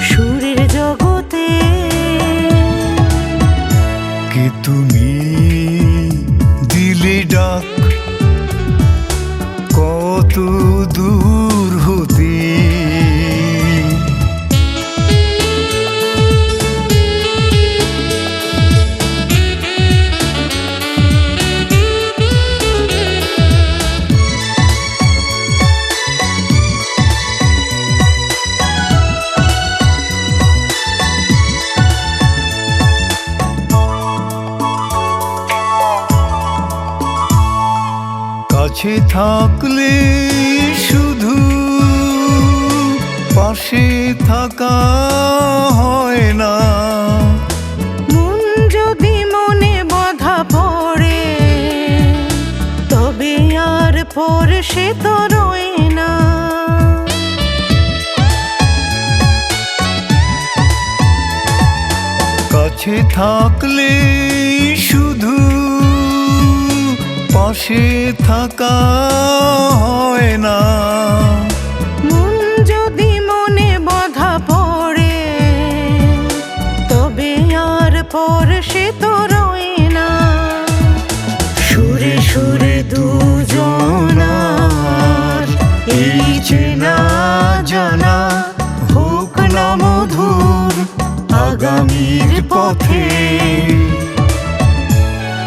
সুরের জগতে। কে তুমি? দিলে ডাক কত দূর? কাছে থাকলে শুধু পাশে থাকা হয় না। মন যদি মনে বাধা পড়ে তবে আর পর সে তো রয় না। কাছে থাকলে পাশে থাকা হয় না। মন যদি মনে বাধা পড়ে তবে আর পর সে তো রয় না। সুরে সুরে দুজনার এই চেনা জানা হোক না মধুর আগামীর পথে।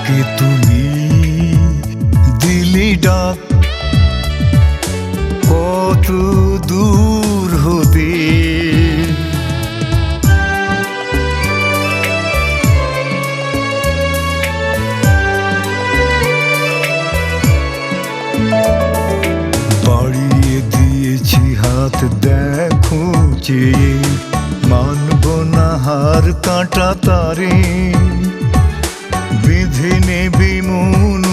কে তুমি ডাক কত দূর হতে বাড়িয়ে দিয়েছি হাত দেখো যে, মানব না হার কাঁটা তারে। বেঁধে নেবে মন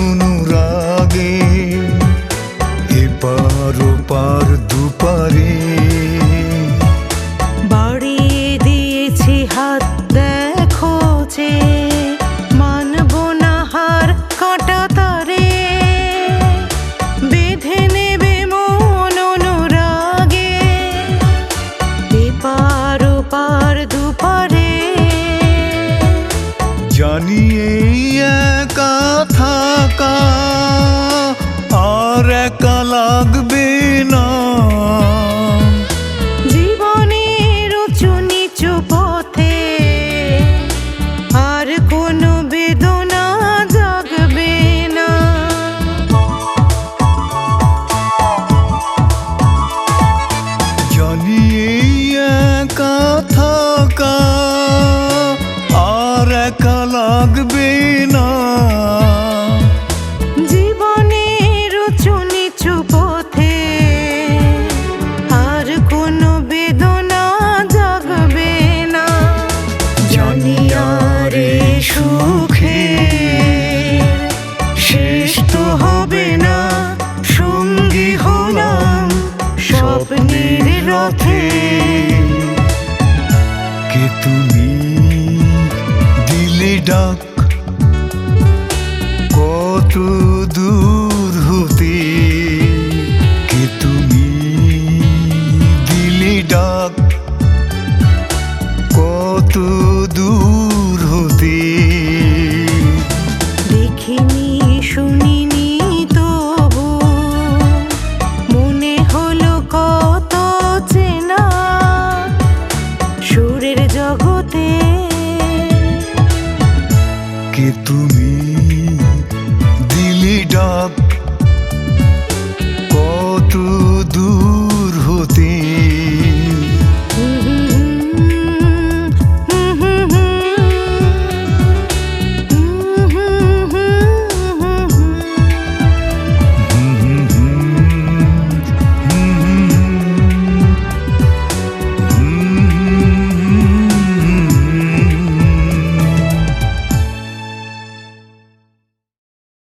জানিয়ে লাগবে না। জীবনের উঁচু কোনো বেদনা জাগবে না। এই শেষ হবে না। স্বপ্নের দিলে ডাক কত